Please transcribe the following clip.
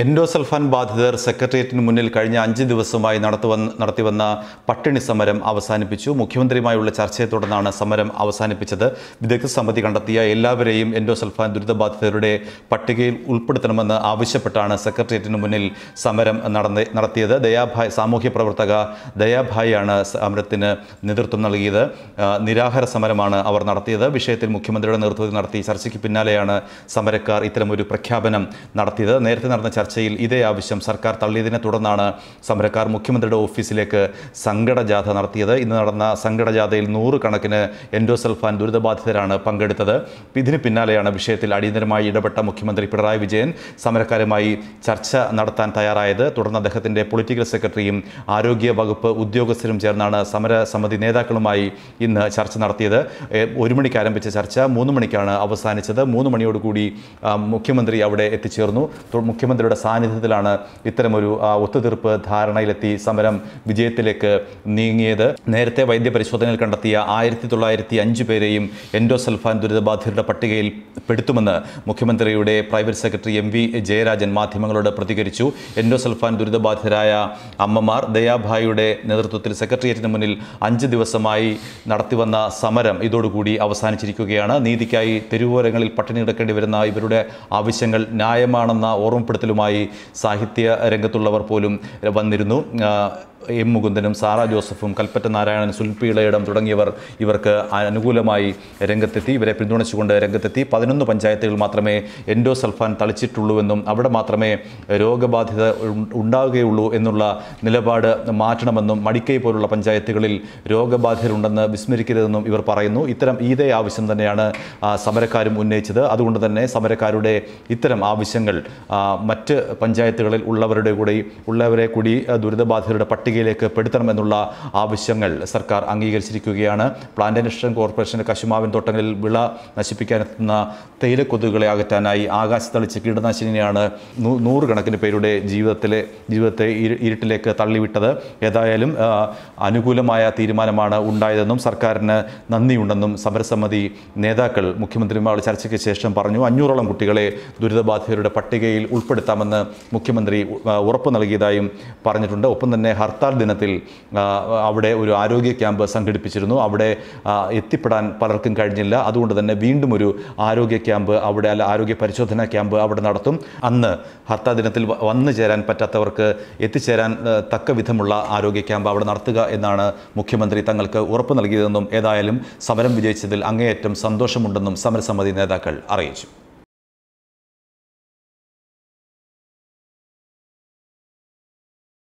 Endosulfan ബാധിതർ സെക്രട്ടേറിയറ്റിന് മുന്നിൽ കഴിഞ്ഞ അഞ്ച് ദിവസമായി നടത്തുവന്ന നടത്തിവന്ന പട്ടിണി സമരം അവസാനിപ്പിച്ചു. മുഖ്യമന്ത്രിയുമായുള്ള ചർച്ചയെ തുടർന്നാണ് സമരം അവസാനിപ്പിച്ചത്. വിദഗ്ധ സമിതി കണ്ടെത്തിയ എല്ലാവരെയും എൻഡോസൾഫാൻ ദുരിതബാധിതരുടെ പട്ടികയിൽ ഉൾപ്പെടുത്തണമെന്ന് ആവശ്യപ്പെട്ടാണ് സെക്രട്ടേറിയറ്റിന് മുന്നിൽ സമരം നടന്ന നടത്തിയത്. ദയാഭായ് സാമൂഹ്യ പ്രവർത്തക ദയാഭായിയാണ് സമരത്തിന് നേതൃത്വം നൽകിയത്. നിരാഹാര സമരമാണ് അവർ നടത്തിയത്. വിഷയത്തിൽ മുഖ്യമന്ത്രിയുടെ നേതൃത്വത്തിൽ നടത്തിയ ചർച്ചയ്ക്ക് പിന്നാലെയാണ് സമരക്കാർ ഇത്തരമൊരു പ്രഖ്യാപനം നടത്തിയത്. നേരത്തെ നടന്ന ചർച്ചയിൽ ഇതേ ആവശ്യം സർക്കാർ തള്ളിയതിനെ തുടർന്നാണ് സമരക്കാർ മുഖ്യമന്ത്രിയുടെ ഓഫീസിലേക്ക് സങ്കടജാഥ നടത്തിയത്. ഇന്ന് നടന്ന സങ്കടജാഥയിൽ നൂറുകണക്കിന് എൻഡോസൾഫാൻ ദുരിതബാധിതരാണ് പങ്കെടുത്തത്. ഇതിന് പിന്നാലെയാണ് വിഷയത്തിൽ അടിയന്തരമായി ഇടപെട്ട മുഖ്യമന്ത്രി പിണറായി വിജയൻ സമരക്കാരുമായി ചർച്ച നടത്താൻ തയ്യാറായത്. തുടർന്ന് അദ്ദേഹത്തിന്റെ പൊളിറ്റിക്കൽ സെക്രട്ടറിയും ആരോഗ്യ വകുപ്പ് ഉദ്യോഗസ്ഥരും ചേർന്നാണ് സമരസമിതി നേതാക്കളുമായി ഇന്ന് ചർച്ച നടത്തിയത്. ഒരു മണിക്ക് ആരംഭിച്ച ചർച്ച മൂന്ന് മണിക്കാണ് അവസാനിച്ചത്. മൂന്ന് മണിയോടുകൂടി മുഖ്യമന്ത്രി അവിടെ എത്തിച്ചേർന്നു. തു- മുഖ്യമന്ത്രിയുടെ സാന്നിധ്യത്തിലാണ് ഇത്തരമൊരു ഒത്തുതീർപ്പ് ധാരണയിലെത്തി സമരം വിജയത്തിലേക്ക് നീങ്ങിയത്. നേരത്തെ വൈദ്യപരിശോധനയിൽ കണ്ടെത്തിയ ആയിരത്തി തൊള്ളായിരത്തി അഞ്ച് പേരെയും എൻഡോസൽഫാൻ ദുരിതബാധിതരുടെ പട്ടികയിൽ പെടുത്തുമെന്ന് മുഖ്യമന്ത്രിയുടെ private secretary M V Jayarajan മാധ്യമങ്ങളോട് പ്രതികരിച്ചു. എൻഡോസൽഫാൻ ദുരിതബാധിതരായ അമ്മമാർ ദയാഭായിയുടെ നേതൃത്വത്തിൽ സെക്രട്ടേറിയറ്റിന് മുന്നിൽ അഞ്ച് ദിവസമായി നടത്തിവന്ന സമരം ഇതോടുകൂടി അവസാനിച്ചിരിക്കുകയാണ്. നീതിക്കായി തെരുവോരങ്ങളിൽ പട്ടിണി കിടക്കേണ്ടി വരുന്ന ഇവരുടെ ആവശ്യങ്ങൾ ന്യായമാണെന്ന ഓർമ്മപ്പെടുത്തലുമായി സാഹിത്യ രംഗത്തുള്ളവർ പോലും വന്നിരുന്നു. എം മുകുന്ദനും സാറ ജോസഫും കൽപ്പറ്റ നാരായണൻ സുൽപി ഇളയിടം തുടങ്ങിയവർ ഇവർക്ക് അനുകൂലമായി രംഗത്തെത്തി. ഇവരെ പിന്തുണച്ചുകൊണ്ട് രംഗത്തെത്തി. പതിനൊന്ന് പഞ്ചായത്തുകൾ മാത്രമേ എൻഡോസൾഫാൻ തളിച്ചിട്ടുള്ളൂവെന്നും അവിടെ മാത്രമേ രോഗബാധിത ഉണ്ടാവുകയുള്ളൂ എന്നുള്ള നിലപാട് മാറ്റണമെന്നും മടിക്കൈ പോലുള്ള പഞ്ചായത്തുകളിൽ രോഗബാധിതരുണ്ടെന്ന് വിസ്മരിക്കരുതെന്നും ഇവർ പറയുന്നു. ഇത്തരം ഇതേ ആവശ്യം തന്നെയാണ് സമരക്കാരും ഉന്നയിച്ചത്. അതുകൊണ്ട് തന്നെ സമരക്കാരുടെ ഇത്തരം ആവശ്യങ്ങൾ മറ്റ് പഞ്ചായത്തുകളിൽ ഉള്ളവരുടെ കൂടി ഉള്ളവരെ കൂടി ദുരിതബാധിതരുടെ ദുരിതബാധിതരുടെ പട്ടികയിലേക്ക് പെടുത്തണമെന്നുള്ള ആവശ്യങ്ങൾ സർക്കാർ അംഗീകരിച്ചിരിക്കുകയാണ്. പ്ലാന്റേഷൻ കോർപ്പറേഷൻ കശുമാവിൻ തോട്ടങ്ങളിൽ വിള നശിപ്പിക്കാനെത്തുന്ന തേയിലക്കൊതുകുകളെ അകറ്റാനായി ആകാശത്തളിച്ച് കീടനാശിനിയാണ് നൂറുകണക്കിന് പേരുടെ ജീവിതത്തിലെ ജീവിതത്തെ ഇരു- ഇരുട്ടിലേക്ക് തള്ളിവിട്ടത്. ഏതായാലും അനുകൂലമായ തീരുമാനമാണ് ഉണ്ടായതെന്നും സർക്കാരിന് നന്ദിയുണ്ടെന്നും സമരസമിതി നേതാക്കൾ മുഖ്യമന്ത്രിമാർ ചർച്ചയ്ക്ക് ശേഷം പറഞ്ഞു. അഞ്ഞൂറോളം കുട്ടികളെ ദുരിതബാധിതരുടെ പട്ടികയിൽ ഉൾപ്പെടുത്താമെന്ന് മുഖ്യമന്ത്രി ഉറപ്പ് നൽകിയതായും പറഞ്ഞിട്ടുണ്ട്. ഒപ്പം തന്നെ ഹർത്താൽ ദിനത്തിൽ അവിടെ ഒരു ആരോഗ്യ ക്യാമ്പ് സംഘടിപ്പിച്ചിരുന്നു. അവിടെ എത്തിപ്പെടാൻ പലർക്കും കഴിഞ്ഞില്ല. അതുകൊണ്ട് തന്നെ വീണ്ടും ഒരു ആരോഗ്യ ക്യാമ്പ് അവിടെ അല്ല ആരോഗ്യ പരിശോധനാ ക്യാമ്പ് അവിടെ നടത്തും. അന്ന് ഹർത്താൽ ദിനത്തിൽ വന്നു ചേരാൻ പറ്റാത്തവർക്ക് എത്തിച്ചേരാൻ തക്ക വിധമുള്ള ആരോഗ്യ ക്യാമ്പ് അവിടെ നടത്തുക എന്നാണ് മുഖ്യമന്ത്രി തങ്ങൾക്ക് ഉറപ്പ് നൽകിയതെന്നും ഏതായാലും സമരം വിജയിച്ചതിൽ അങ്ങേയറ്റം സന്തോഷമുണ്ടെന്നും സമരസമിതി നേതാക്കൾ അറിയിച്ചു.